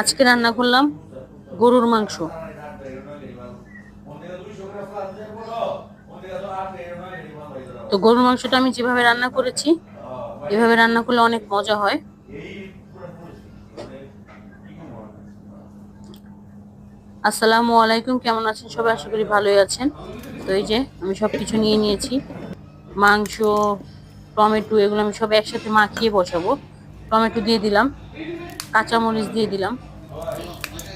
আজকে রান্না করলাম গরুর মাংস। তো গরুর মাংসটা আমি যেভাবে রান্না করেছি, এভাবে রান্না করলে অনেক মজা হয়। আসসালামু আলাইকুম, কেমন আছেন সবাই? আশা করি ভালোই আছেন। তো এই যে আমি সব কিছু নিয়ে নিয়েছি। মাংস, টমেটো, এগুলো আমি সব একসাথে মাখিয়ে বসাবো। টমেটো দিয়ে দিলাম। কাঁচামরিচ দিয়ে দিলাম।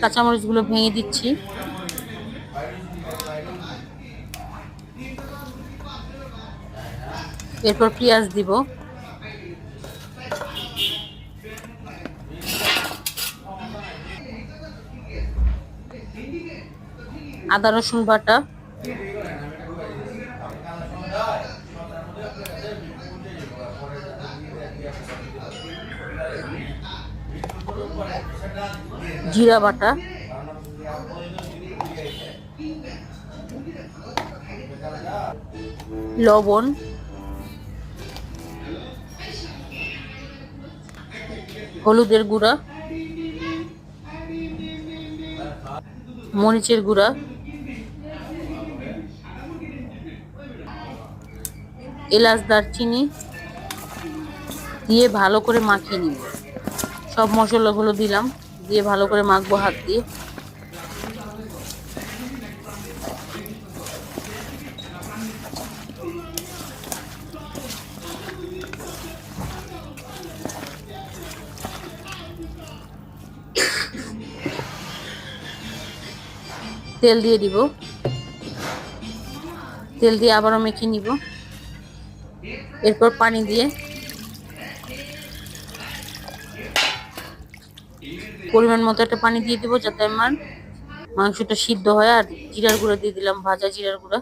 কাঁচামরিচগুলো ভেঙে দিচ্ছি। এরপর পেঁয়াজ দিব। আদা রসুন বাটা। জিরা বাটা। লবণ। হলুদের গুঁড়া। মরিচের গুঁড়া। এলাচ দারচিনি দিয়ে ভালো করে মাখিয়ে নিব। সব মশলাগুলো দিলাম, দিয়ে ভালো করে মাখবো হাত দিয়ে। তেল দিয়ে দিব। তেল দিয়ে আবারও মেখে নিব। এরপর পানি দিয়ে পরিমাণ মতো একটা পানি দিয়ে দিব যাতে আমার মাংসটা সিদ্ধ হয়। আর জিরার গুঁড়া দিয়ে দিলাম, ভাজা জিরার গুঁড়া।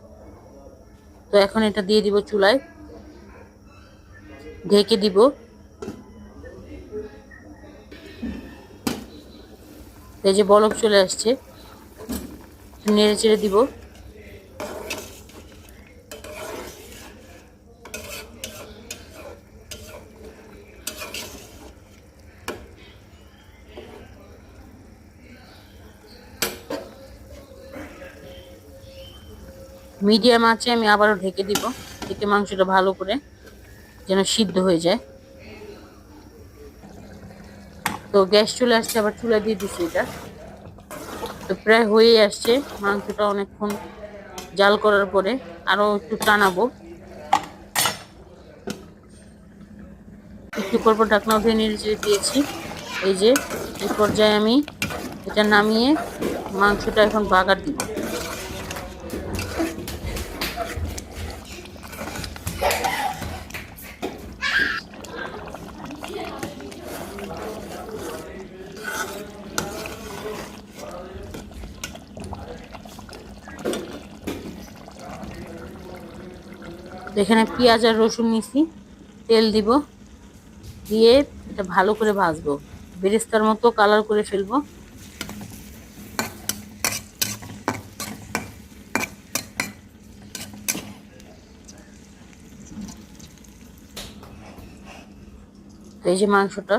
তো এখন এটা দিয়ে দিব চুলায়। ঢেকে দিব। এই যে বলক চলে আসছে, নেড়ে চেড়ে দিব। মিডিয়াম আছে, আমি আবারও ঢেকে দিব। ঢেকে মাংসটা ভালো করে যেন সিদ্ধ হয়ে যায়। তো গ্যাস চলে আসছে, আবার চুলা দিয়ে দিচ্ছি এটা। তো প্রায় হয়েই আসছে, মাংসটা অনেকক্ষণ জাল করার পরে আরও একটু টানাবো। একটু পরপর ঢাকনা উঠে নেড়ে দিয়েছি। এই যে, এই পর্যায়ে আমি এটা নামিয়ে মাংসটা এখন বাগার দিব। এখানে পেঁয়াজ আর রসুন নিছি, তেল দিব, দিয়ে এটা ভালো করে ভাজবো। বেরেস্তার মতো কালার করে ফেলব। এই যে মাংসটা।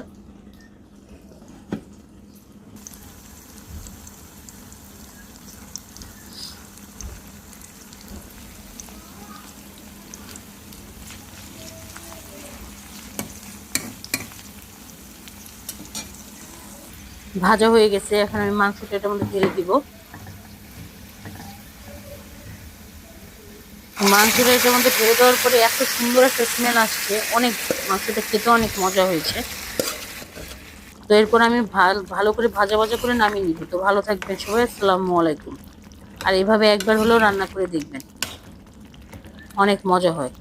ভাজা হয়ে গেছে। এখন আমি মাংসটা এটার মধ্যে ঢেলে দিব। মাংসটা এটার মধ্যে ঢেলে দেওয়ার পরে এত সুন্দর একটা স্মেল আসছে। অনেক মাংসটা খেতে অনেক মজা হয়েছে। তো এরপর আমি ভালো করে ভাজা ভাজা করে নামিয়ে নিব। তো ভালো থাকবেন সবাই, আসসালামু আলাইকুম। আর এভাবে একবার হলেও রান্না করে দেখবেন। অনেক মজা হয়।